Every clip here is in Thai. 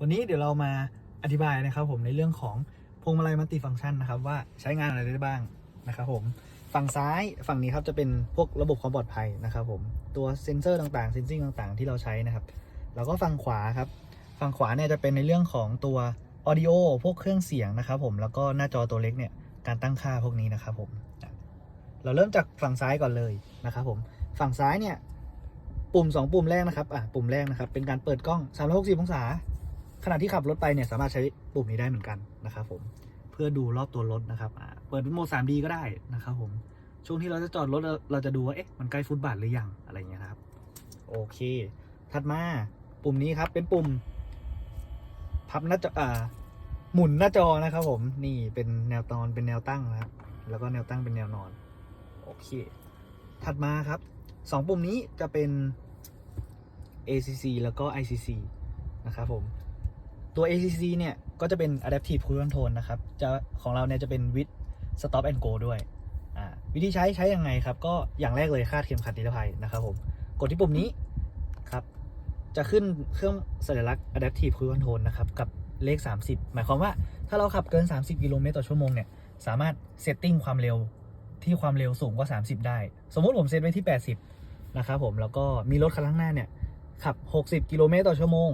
วันนี้เดี๋ยวเรามาอธิบายนะครับผมในเรื่องของพวงมาลัยมัลติฟังก์ชันนะครับว่าใช้งานอะไรได้บ้างนะครับผมฝั่งซ้ายฝั่งนี้ครับจะเป็นพวกระบบความปลอดภัยนะครับผมตัวเซ็นเซอร์ต่างๆเซนซิงต่างๆ ที่เราใช้นะครับแล้วก็ฝั่งขวาครับฝั่งขวาเนี่ยจะเป็นในเรื่องของตัวออดิโอพวกเครื่องเสียงนะครับผมแล้วก็หน้าจอตัวเล็กเนี่ยการตั้งค่าพวกนี้นะครับผมเราเริ่มจากฝั่งซ้ายก่อนเลยนะครับผมฝั่งซ้ายเนี่ยปุ่ม 2 ปุ่มแรกนะครับอะปุ่มแรกนะครับเป็นการเปิดกล้อง 360 องศา ขณะที่ขับรถไปเนี่ยสามารถใช้ปุ่มนี้ได้เหมือนกันนะครับผมเพื่อดูรอบตัวรถนะครับเปิดเป็นโหมด 3D ก็ได้นะครับผมช่วงที่เราจะจอดรถเราเราจะดูว่าเอ๊ะมันใกล้ฟุตบาทหรือยังอะไรเงี้ยครับ โอเค ถัดมาปุ่มนี้ครับเป็นปุ่ม พับหน้าจออ่าหมุนหน้าจอนะครับผมนี่เป็นแนวนอนเป็นแนวตั้งนะครับแล้วก็แนวตั้งเป็นแนวนอน โอเค ถัดมาครับสองปุ่มนี้จะเป็น ACC แล้วก็ ICC นะครับผม ตัว ACC เนี่ย ก็จะเป็น Adaptive Cruise Control นะครับ จะของเราเนี่ยจะเป็น with Stop and Go ด้วยอ่าวิธีใช้ใช้ยังไงครับ ก็อย่างแรกเลยคาดเข็มขัดนิรภัยนะครับผม กดที่ปุ่มนี้ครับ จะขึ้นเครื่องสัญลักษณ์ Adaptive Cruise Control นะครับ กับเลข 30 หมายความว่าถ้าเราขับเกิน 30 กิโลเมตรต่อชั่วโมงเนี่ย สามารถเซตติ้งความเร็วที่ความเร็วสูงกว่า 30 ได้ สมมติผมเซตไว้ที่ 80 นะครับผม แล้วก็มีรถคันข้างหน้าเนี่ยขับ 60 กิโลเมตรต่อชั่วโมง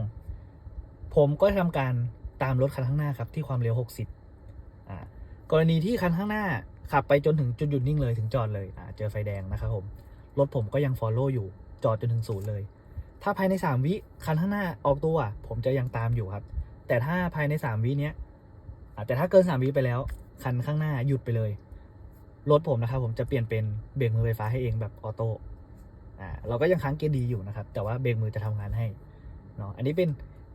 ผมก็จะทำการตามรถคันข้างหน้าครับที่ความเร็ว 60อ่ากรณีที่คันข้างหน้าขับไปจนถึงจุดหยุดนิ่งเลยถึงจอดเลยอ่าเจอไฟแดงนะครับผมรถผมก็ยัง follow อยู่จอดจนถึงศูนย์เลย ถ้าภายใน 3 วิคันข้างหน้าออกตัว ผมจะยังตามอยู่ครับ แต่ถ้าภายใน 3 วิเนี้ยแต่ถ้าเกิน 3 วิไปแล้ว คันข้างหน้าหยุดไปเลย รถผมนะครับผมจะเปลี่ยนเป็นเบรกมือไฟฟ้าให้เองแบบออโต้อ่าเราก็ยังค้างเกียร์ดีอยู่นะครับ แต่ว่าเบรกมือจะทำงานให้เนาะอันนี้เป็น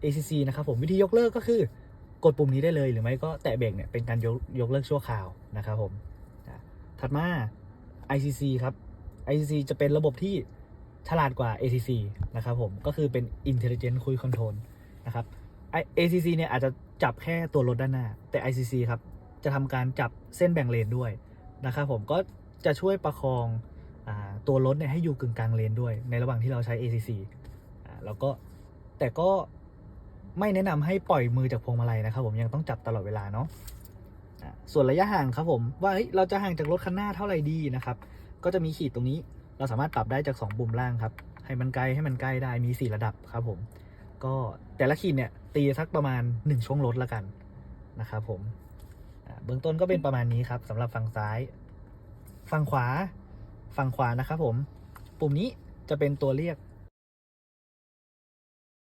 ACC นะครับผมวิธียกเลิกก็คือกดปุ่มนี้ได้เลยหรือไม่ก็แตะเบรกเนี่ยเป็นการยกยกเลิกชั่วคราวนะครับผมถัดมา ICC ครับ ICC จะเป็นระบบที่ฉลาดกว่า ACC นะครับผมก็คือเป็น Intelligent Cruise Control นะครับ ACC เนี่ยอาจจะจับแค่ตัวรถด้านหน้า แต่ ICC ครับจะทำการจับเส้นแบ่งเลนด้วยนะครับผมก็จะช่วยประคองอตัวรถเนี่ยให้อยู่กึ่งกลางเลนด้วย ในระหว่างที่เราใช้ ACC แล้วก็แต่ก็ ไม่แนะนำให้ปล่อยมือจากพวงมาลัยนะครับ ผมยังต้องจับตลอดเวลาเนาะส่วนระยะห่างครับผมว่าเราจะห่างจากรถคันหน้าเท่าไหร่ดีนะครับ ก็จะมีขีดตรงนี้เราสามารถปรับได้จาก 2 ปุ่มล่างครับ ให้มันไกลให้มันใกล้ได้มี 4 ระดับครับผม ก็แต่ละขีดเนี่ยตีสักประมาณ 1 ช่วงรถละกันนะครับผมเบื้องต้นก็เป็นประมาณนี้ครับสำหรับฝั่งซ้าย ฝั่งขวา ฝั่งขวานะครับผม ปุ่มนี้จะเป็นตัวเรียก